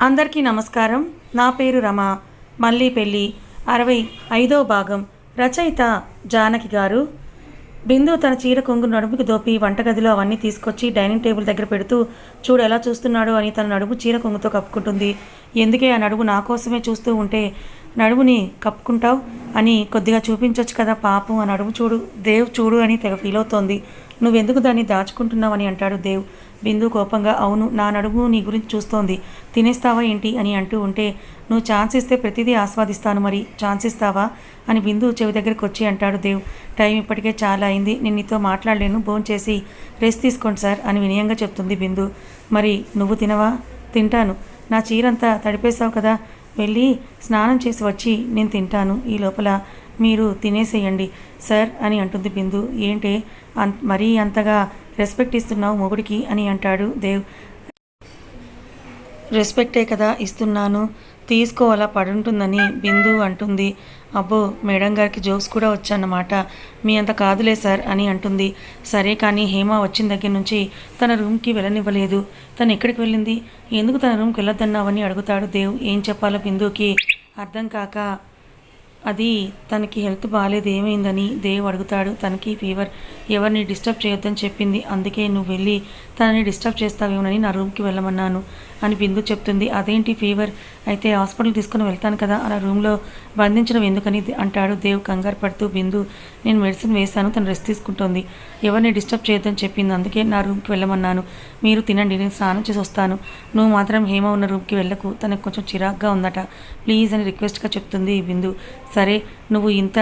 అందరికీ నమస్కారం. నా పేరు రమ. మళ్ళీ పెళ్ళి అరవై ఐదో భాగం రచయిత జానకి గారు. బిందు తన చీర కొంగు నడుముకి దోపి వంటగదిలో అవన్నీ తీసుకొచ్చి డైనింగ్ టేబుల్ దగ్గర పెడుతూ చూడు ఎలా చూస్తున్నాడు? అని తన నడుము చీర కొంగుతో కప్పుకుంటుంది. ఎందుకే ఆ నడుము నా కోసమే చూస్తూ ఉంటే నడుముని కప్పుకుంటావు? అని కొద్దిగా చూపించవచ్చు కదా పాపం ఆ నడుము చూడు దేవ్ చూడు అని తెగ ఫీల్ అవుతోంది. నువ్వెందుకు దాన్ని దాచుకుంటున్నావని అంటాడు దేవ్. బిందు కోపంగా అవును నా నడుము నీ గురించి చూస్తోంది. తినేస్తావా ఏంటి? అని అంటూ ఉంటే నువ్వు ఛాన్స్ ఇస్తే ప్రతిదీ ఆస్వాదిస్తాను మరి. ఛాన్స్ ఇస్తావా? అని బిందు చెవి దగ్గరికి వచ్చి అంటాడు దేవ్. టైం ఇప్పటికే చాలా అయింది. నేను నీతో మాట్లాడలేను. భోంచేసి చేసి రెస్ట్ తీసుకోండి సార్ అని వినయంగా చెప్తుంది బిందు మరి నువ్వు తినవా? తింటాను. నా చీరంతా తడిపేశావు కదా. వెళ్ళి స్నానం చేసి వచ్చి నేను తింటాను. ఈ లోపల మీరు తినేసేయండి సార్ అని అంటుంది బిందు ఏంటి? అంత మరీ అంతగా రెస్పెక్ట్ ఇస్తున్నావు మొగుడికి అని అంటాడు దేవ్. రెస్పెక్టే కదా ఇస్తున్నాను తీసుకోవాలా పడుంటుందని బిందు అంటుంది. అబ్బో మేడం గారికి జోక్స్ కూడా వచ్చాన్నమాట. మీ అంత కాదులే సార్ అని అంటుంది. సరే కానీ హేమ వచ్చిన దగ్గర నుంచి తన రూమ్కి వెళ్ళనివ్వలేదు. తను ఎక్కడికి వెళ్ళింది? ఎందుకు తన రూమ్కి వెళ్ళొద్దన్నావని అడుగుతాడు దేవ్. ఏం చెప్పాలో బిందుకి అర్థం కాక అది తనకి హెల్త్ బాగాలేదు ఏమైందని దేవ్ అడుగుతాడు. తనకి ఫీవర్. ఎవరిని డిస్టర్బ్ చేయొద్దని చెప్పింది. అందుకే నువ్వు వెళ్ళి తనని డిస్టర్బ్ చేస్తావేమోనని నా రూమ్కి వెళ్ళమన్నాను. అని బిందు చెప్తుంది. అదేంటి ఫీవర్? అయితే హాస్పిటల్ తీసుకుని వెళ్తాను కదా అలా రూమ్లో బంధించడం ఎందుకని అంటాడు. దేవ్ కంగారు పడుతూ బిందు నేను మెడిసిన్ వేశాను తను రెస్ట్ తీసుకుంటోంది. ఎవరిని డిస్టర్బ్ చేయొద్దని చెప్పింది. అందుకే నా రూమ్కి వెళ్ళమన్నాను. మీరు తినండి నేను స్నానం చేసి వస్తాను. నువ్వు మాత్రం హేమ ఉన్న రూమ్కి వెళ్ళకు. తనకు కొంచెం చిరాగ్గా ఉందట. ప్లీజ్ అని రిక్వెస్ట్గా చెప్తుంది బిందు. సరే నువ్వు ఇంత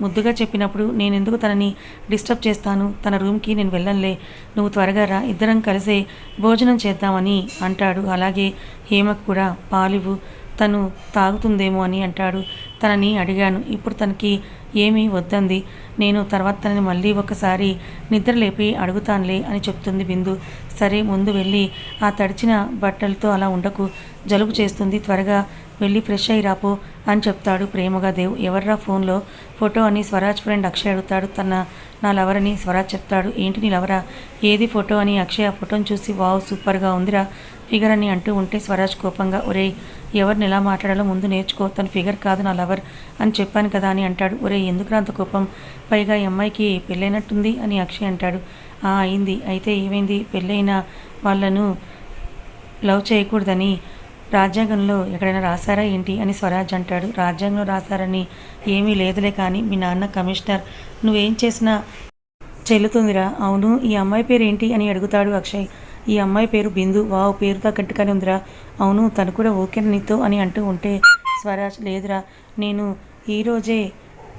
ముద్దుగా చెప్పినప్పుడు నేను ఎందుకు తనని డిస్టర్బ్ చేస్తాను? తన రూమ్కి నేను వెళ్ళనులే. నువ్వు త్వరగా రా. ఇద్దరం కలిసే భోజనం చేద్దామని అంటాడు. అలాగే హేమకు కూడా పాలివు తను తాగుతుందేమో అని అంటాడు. తనని అడిగాను. ఇప్పుడు తనకి ఏమీ వద్దంది. నేను తర్వాత తనని మళ్ళీ ఒకసారి నిద్ర లేపి అడుగుతానులే అని చెప్తుంది బిందు. సరే ముందు వెళ్ళి ఆ తడిచిన బట్టలతో అలా ఉండకు. జలుబు చేస్తుంది. త్వరగా వెళ్ళి ఫ్రెష్ అయ్యి రాపో అని చెప్తాడు ప్రేమగా దేవ్. ఎవర్రా ఫోన్లో? ఫోటో అని స్వరాజ్ ఫ్రెండ్ అక్షయ్ అడుగుతాడు. తన నా లవర్ అని స్వరాజ్ చెప్తాడు. ఏంటి నీ లవరా? ఏది ఫోటో అని అక్షయ్ ఆ ఫోటోని చూసి వావ్ సూపర్గా ఉందిరా. ఫిగర్ అని అంటూ ఉంటే స్వరాజ్ కోపంగా ఒరే ఎవరిని ఎలా మాట్లాడాలో ముందు నేర్చుకో. తన ఫిగర్ కాదు నా లవర్. అని చెప్పాను కదా అని అంటాడు. ఒరే ఎందుకు అంత కోపం? పైగా ఈ అమ్మాయికి పెళ్ళైనట్టుంది అని అక్షయ్ అంటాడు. ఆ అయింది. అయితే ఏమైంది? పెళ్ళైన వాళ్ళను లవ్ చేయకూడదని రాజ్యాంగంలో ఎక్కడైనా రాశారా ఏంటి? అని స్వరాజ్ అంటాడు. రాజ్యాంగంలో రాశారని ఏమీ లేదులే కానీ మీ నాన్న కమిషనర్ నువ్వేం చేసినా చెల్లుతుందిరా. అవును ఈ అమ్మాయి పేరు ఏంటి అని అడుగుతాడు అక్షయ్. ఈ అమ్మాయి పేరు బిందు. వావ్ పేరు తగ్గట్టుగానే ఉందిరా. అవును తను కూడా ఓకే నీతో అని అంటూ ఉంటే స్వరాజ్ లేదురా. నేను ఈరోజే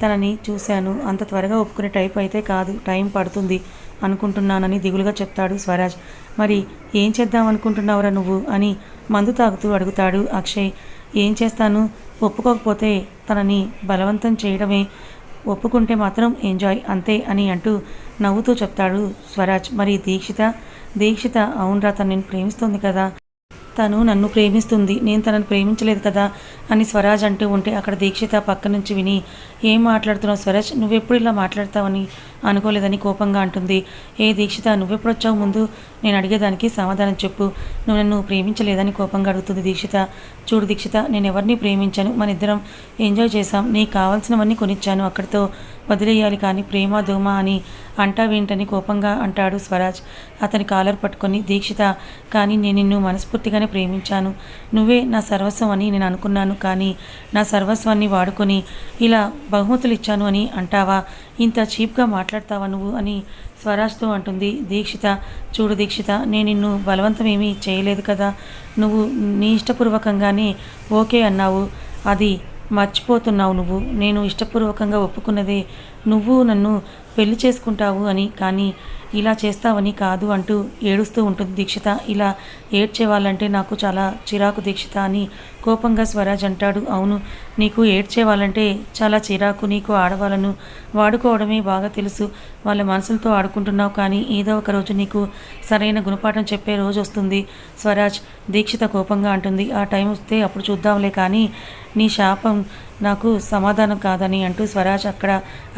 తనని చూశాను. అంత త్వరగా ఒప్పుకునే టైప్ అయితే కాదు. టైం పడుతుంది అనుకుంటున్నానని దిగులుగా చెప్తాడు స్వరాజ్. మరి ఏం చేద్దాం అనుకుంటున్నావురా నువ్వు అని మందు తాగుతూ అడుగుతాడు అక్షయ్. ఏం చేస్తాను? ఒప్పుకోకపోతే తనని బలవంతం చేయడమే. ఒప్పుకుంటే మాత్రం ఎంజాయ్ అంతే అని అంటూ నవ్వుతూ చెప్తాడు స్వరాజ్. మరి దీక్షిత? దీక్షిత అవునరా తను నేను ప్రేమిస్తుంది కదా. తను నన్ను ప్రేమిస్తుంది. నేను తనను ప్రేమించలేదు కదా అని స్వరాజ్ అంటూ ఉంటే అక్కడ దీక్షిత పక్క నుంచి విని ఏం మాట్లాడుతున్నావు స్వరాజ్? నువ్వెప్పుడు ఇలా మాట్లాడతావని అనుకోలేదని కోపంగా అంటుంది. ఏ దీక్షిత నువ్వెప్పుడు వచ్చావు ముందు? నేను అడిగేదానికి సమాధానం చెప్పు. నువ్వు నన్ను ప్రేమించలేదని కోపంగా అడుగుతుంది దీక్షిత. చూడు దీక్షిత నేను ఎవరిని ప్రేమించాను? మన ఇద్దరం ఎంజాయ్ చేశాం. నీకు కావాల్సినవన్నీ కొనిచ్చాను అక్కడితో. వదిలేయాలి కానీ ప్రేమ దోమ అని అంటావేంటని కోపంగా అంటాడు స్వరాజ్. అతని కాలర్ పట్టుకొని దీక్షిత కానీ నేను నిన్ను మనస్ఫూర్తిగానే ప్రేమించాను. నువ్వే నా సర్వస్వం అని నేను అనుకున్నాను కానీ నా సర్వస్వాన్ని వాడుకొని ఇలా బహుమతులు ఇచ్చాను అని అంటావా? ఇంత చీప్గా మాట్లాడతావా నువ్వు అని స్వరాజ్తో అంటుంది దీక్షిత. చూడు దీక్షిత నేను నిన్ను బలవంతమేమీ చేయలేదు కదా. నువ్వు నీ ఇష్టపూర్వకంగానే ఓకే అన్నావు. అది మర్చిపోతున్నావు నువ్వు. నేను ఇష్టపూర్వకంగా ఒప్పుకున్నది నువ్వు నన్ను పెళ్ళి చేసుకుంటావు అని కానీ ఇలా చేస్తావని కాదు అంటూ ఏడుస్తూ ఉంటుంది దీక్షిత. ఇలా ఏడ్చే వాళ్ళంటే నాకు చాలా చిరాకు దీక్షిత అని కోపంగా స్వరాజ్ అంటాడు. అవును నీకు ఏడ్చే వాళ్ళంటే చాలా చిరాకు. నీకు ఆడవాళ్ళను వాడుకోవడమే బాగా తెలుసు. వాళ్ళ మనసులతో ఆడుకుంటున్నావు కానీ ఏదో ఒక రోజు నీకు సరైన గుణపాఠం చెప్పే రోజు వస్తుంది. స్వరాజ్ దీక్షిత కోపంగా అంటుంది. ఆ టైం వస్తే అప్పుడు చూద్దాంలే కానీ నీ శాపం నాకు సమాధానం కాదని అంటూ స్వరాజ్ అక్కడ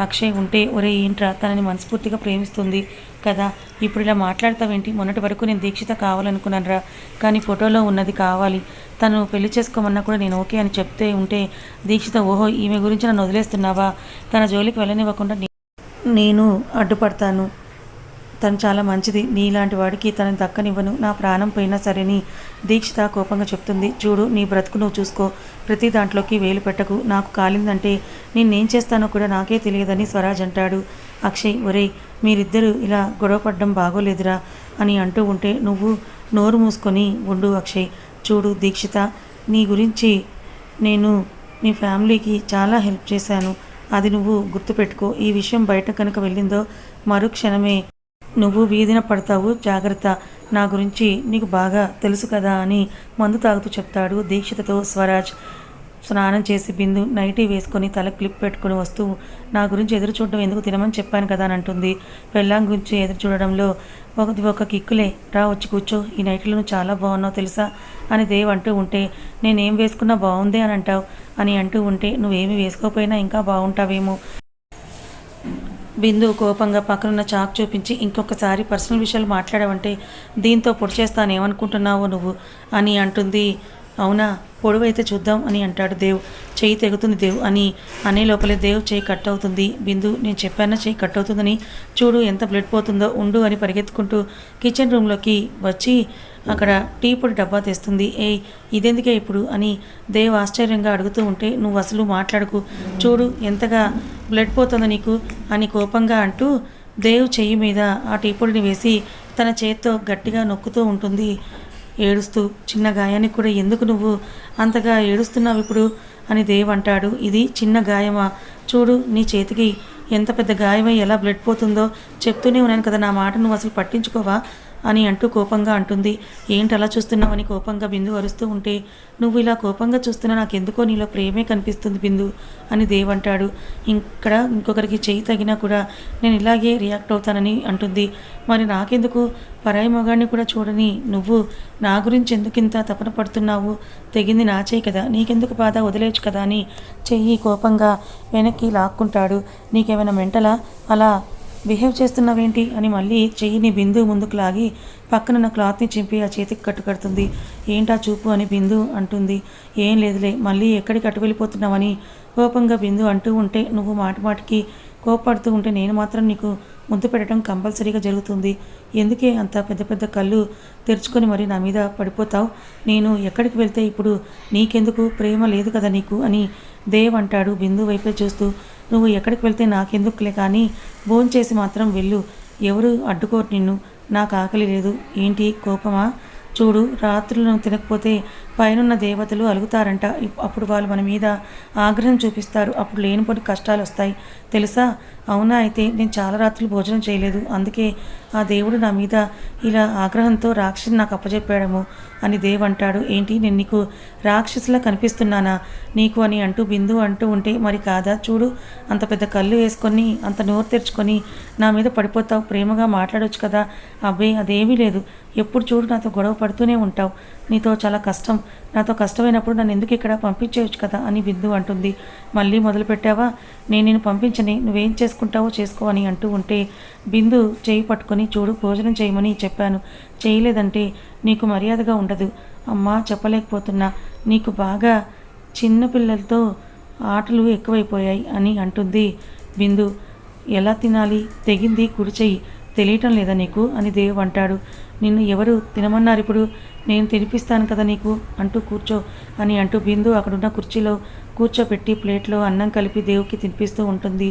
అక్షయ్ ఉంటే ఒరే ఏంట్రా తనని మనస్ఫూర్తిగా ప్రేమిస్తుంది కదా ఇప్పుడు ఇలా మాట్లాడతావేంటి? మొన్నటి వరకు నేను దీక్షిత కావాలనుకున్నానురా కానీ ఫోటోలో ఉన్నది కావాలి. తను పెళ్ళి చేసుకోమన్నా కూడా నేను ఓకే అని చెప్తే ఉంటే దీక్షిత ఓహో ఈమె గురించి నన్ను వదిలేస్తున్నావా? తన జోలికి వెళ్ళనివ్వకుండా నేను అడ్డుపడతాను. తను చాలా మంచిది. నీలాంటి వాడికి తనని దక్కనివ్వను. నా ప్రాణం పోయినా సరేని దీక్షిత కోపంగా చెప్తుంది. చూడు నీ బ్రతుకు నువ్వు చూసుకో. ప్రతి దాంట్లోకి వేలు పెట్టకు. నాకు కాలిందంటే నేనేం చేస్తానో కూడా నాకే తెలియదని స్వరాజ్ అంటాడు. అక్షయ్ ఒరేయ్ మీరిద్దరూ ఇలా గొడవపడడం బాగోలేదురా అని అంటూ ఉంటే నువ్వు నోరు మూసుకొని ఉండు అక్షయ్. చూడు దీక్షిత నీ గురించి నేను నీ ఫ్యామిలీకి చాలా హెల్ప్ చేశాను. అది నువ్వు గుర్తుపెట్టుకో. ఈ విషయం బయట కనుక వెళ్ళిందో మరుక్షణమే నువ్వు వీధిన పడతావు జాగ్రత్త. నా గురించి నీకు బాగా తెలుసు కదా అని మందు తాగుతూ చెప్తాడు దీక్షితతో స్వరాజ్. స్నానం చేసి బిందు నైటీ వేసుకొని తల క్లిప్ పెట్టుకుని వస్తూ నా గురించి ఎదురు చూడడం ఎందుకు తినమని చెప్పాను కదా అని అంటుంది. పెళ్ళాం గురించి ఎదురు చూడడంలో ఒకది ఒక కిక్కులే. రా వచ్చి కూర్చో. ఈ నైట్లో నువ్వు చాలా బాగున్నావు తెలుసా అని దేవ్ అంటూ ఉంటే నేనేం వేసుకున్నా బాగుంది అని అంటావు అని అంటూ ఉంటే నువ్వేమి వేసుకోకపోయినా ఇంకా బాగుంటావేమో. బిందు కోపంగా పక్కనున్న చాక్ చూపించి ఇంకొకసారి పర్సనల్ విషయాలు మాట్లాడావంటే దీంతో పొడి చేస్తాను నువ్వు? అని అంటుంది. అవునా? పొడవైతే చూద్దాం అని అంటాడు దేవ్. చేయి తెగుతుంది దేవ్ అని అనే లోపలే దేవ్ చేయి కట్ అవుతుంది. బిందు నేను చెప్పానా చేయి కట్ అవుతుందని? చూడు ఎంత బ్లడ్ పోతుందో ఉండు అని పరిగెత్తుకుంటూ కిచెన్ రూమ్లోకి వచ్చి అక్కడ టీ పొడి డబ్బా తెస్తుంది. ఏ ఇదెందుకే ఇప్పుడు? అని దేవ్ ఆశ్చర్యంగా అడుగుతూ ఉంటే నువ్వు అసలు మాట్లాడకు. చూడు ఎంతగా బ్లడ్ పోతుందో నీకు అని కోపంగా అంటూ దేవ్ చెయ్యి మీద ఆ టీ పొడిని వేసి తన చేత్తో గట్టిగా నొక్కుతూ ఉంటుంది. ఏడుస్తూ చిన్న గాయానికి కూడా ఎందుకు నువ్వు అంతగా ఏడుస్తున్నావు ఇప్పుడు? అని దేవ్ అంటాడు. ఇది చిన్న గాయమా? చూడు నీ చేతికి ఎంత పెద్ద గాయమై ఎలా బ్లడ్ పోతుందో చెప్తూనే ఉన్నాను కదా నా మాట నువ్వు అసలు పట్టించుకోవా? అని అంటూ కోపంగా అంటుంది. ఏంటలా చూస్తున్నావని కోపంగా బిందు అరుస్తూ ఉంటే నువ్వు ఇలా కోపంగా చూస్తున్నా నాకు ఎందుకో నీలో ప్రేమే కనిపిస్తుంది బిందు అని దేవ్ అంటాడు. ఇక్కడ ఇంకొకరికి చేయి తగినా కూడా నేను ఇలాగే రియాక్ట్ అవుతానని అంటుంది. మరి నాకెందుకు? పరాయి మగాడిని కూడా చూడని నువ్వు నా గురించి ఎందుకు ఇంత తపన పడుతున్నావు? తెగింది నా చేయి కదా నీకెందుకు బాధ? వదిలేయచ్చు కదా అని చెయ్యి కోపంగా వెనక్కి లాక్కుంటాడు. నీకేమైనా మెంటలా? అలా బిహేవ్ చేస్తున్నావేంటి అని మళ్ళీ చెయ్యిని బిందు ముందుకు లాగి పక్కనున్న క్లాత్ని చింపి ఆ చేతికి కట్టుకడుతుంది ఏంటా చూపు అని బిందు అంటుంది. ఏం లేదులే మళ్ళీ ఎక్కడికి అటు వెళ్ళిపోతున్నావని కోపంగా బిందు అంటూ ఉంటే నువ్వు మాట మాటికి కోపడుతూ ఉంటే నేను మాత్రం నీకు ముద్దు పెట్టడం కంపల్సరీగా జరుగుతుంది. ఎందుకే అంత పెద్ద పెద్ద కళ్ళు తెరుచుకొని మరి నా మీద పడిపోతావు? నేను ఎక్కడికి వెళ్తే ఇప్పుడు నీకెందుకు? ప్రేమ లేదు కదా నీకు అని దేవ్ అంటాడు బిందు వైపే చూస్తూ. నువ్వు ఎక్కడికి వెళ్తే నాకెందుకులే కానీ భోంచేసి మాత్రం వెళ్ళు. ఎవరు అడ్డుకోరు నిన్ను. నాకు ఆకలి లేదు. ఏంటి కోపమా? చూడు రాత్రులు నువ్వు తినకపోతే పైనున్న దేవతలు అలుగుతారంట. ఇప్- అప్పుడు వాళ్ళు మన మీద ఆగ్రహం చూపిస్తారు. అప్పుడు లేనిపోటి కష్టాలు వస్తాయి తెలుసా? అవునా అయితే నేను చాలా రాత్రులు భోజనం చేయలేదు. అందుకే ఆ దేవుడు నా మీద ఇలా ఆగ్రహంతో రాక్షసుని నాకు అప్పచెప్పాడము అని దేవ్ అంటాడు. ఏంటి? నేను నీకు రాక్షసులా కనిపిస్తున్నానా? నీకు అని అంటూ బిందు అంటూ ఉంటే మరి కాదా? చూడు అంత పెద్ద కళ్ళు వేసుకొని అంత నోరు తెరుచుకొని నా మీద పడిపోతావు. ప్రేమగా మాట్లాడొచ్చు కదా. అబ్బే అదేమీ లేదు. ఎప్పుడు చూడు నాతో గొడవ పడుతూనే ఉంటావు. నీతో చాలా కష్టం. నాతో కష్టమైనప్పుడు నన్ను ఎందుకు ఇక్కడ పంపించేయచ్చు కదా అని బిందు అంటుంది. మళ్ళీ మొదలు పెట్టావా నేను నేను పంపించని నువ్వేం చేసుకుంటావో చేసుకో అని అంటూ ఉంటే బిందు చేయి పట్టుకొని చూడు భోజనం చేయమని చెప్పాను. చేయలేదంటే నీకు మర్యాదగా ఉండదు. అమ్మా చెప్పలేకపోతున్నా. నీకు బాగా చిన్నపిల్లలతో ఆటలు ఎక్కువైపోయాయి అని అంటుంది బిందు. ఎలా తినాలి? తెగింది? కుడి చెయ్యి. తెలియటం లేదా నీకు? అని దేవ్ అంటాడు. నిన్ను ఎవరు తినమన్నారు? ఇప్పుడు నేను తినిపిస్తాను కదా నీకు? అంటూ కూర్చో అని అంటూ బిందు అక్కడున్న కుర్చీలో కూర్చోపెట్టి ప్లేట్లో అన్నం కలిపి దేవుకి తినిపిస్తూ ఉంటుంది.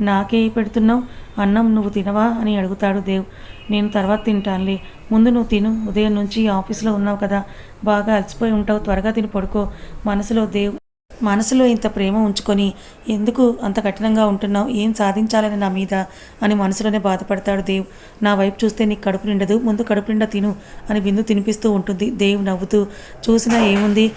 నాకే పెడుతున్నావు? అన్నం నువ్వు తినవా? అని అడుగుతాడు దేవ్. నేను తర్వాత తింటానులే. ముందు నువ్వు తిను. ఉదయం నుంచి ఆఫీస్లో ఉన్నావు కదా. బాగా అలసిపోయి ఉంటావు. త్వరగా తిని పడుకో. మనసులో దేవ్ మనసులో ఇంత ప్రేమ ఉంచుకొని ఎందుకు అంత కఠినంగా ఉంటున్నావు? ఏం సాధించాలని నా మీద? అని మనసులోనే బాధపడతాడు దేవ్. నా వైపు చూస్తే నీకు కడుపు నిండదు. ముందు కడుపు నిండా తిను అని బిందు తినిపిస్తూ ఉంటుంది. దేవ్ నవ్వుతూ చూసినా ఏముంది?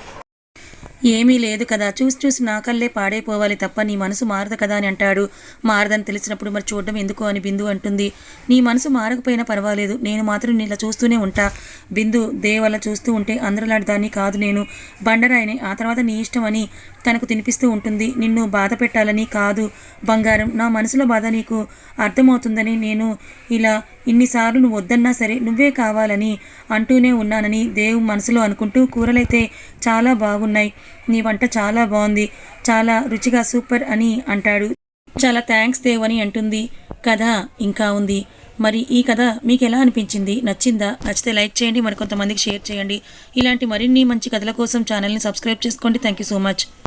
ఏమీ లేదు కదా. చూసి చూసి నా కళ్ళే పాడైపోవాలి తప్ప నీ మనసు మారదు కదా అని అంటాడు. మారదని తెలిసినప్పుడు మరి చూడడం ఎందుకు అని బిందు అంటుంది. నీ మనసు మారకపోయినా పర్వాలేదు. నేను మాత్రం నీలా చూస్తూనే ఉంటా. బిందు దేవల్ల చూస్తూ ఉంటే అందరిలాంటి దాన్ని కాదు నేను. బండరాయిని ఆ తర్వాత నీ ఇష్టం అని తనకు తినిపిస్తూ ఉంటుంది. నిన్ను బాధ పెట్టాలని కాదు. బంగారం నా మనసులో బాధ నీకు అర్థమవుతుందని నేను ఇలా ఇన్నిసార్లు నువ్వు వద్దన్నా సరే నువ్వే కావాలని అంటూనే ఉన్నానని దేవు మనసులో అనుకుంటూ కూరలైతే చాలా బాగున్నాయి. నీ వంట చాలా బాగుంది. చాలా రుచిగా సూపర్ అని అంటాడు. చాలా థ్యాంక్స్ దేవ్ అని అంటుంది. కథ ఇంకా ఉంది. మరి ఈ కథ మీకు ఎలా అనిపించింది? నచ్చిందా? నచ్చితే లైక్ చేయండి. మరి కొంతమందికి షేర్ చేయండి. ఇలాంటి మరిన్ని మంచి కథల కోసం ఛానల్ని సబ్స్క్రైబ్ చేసుకోండి. Thank you so much.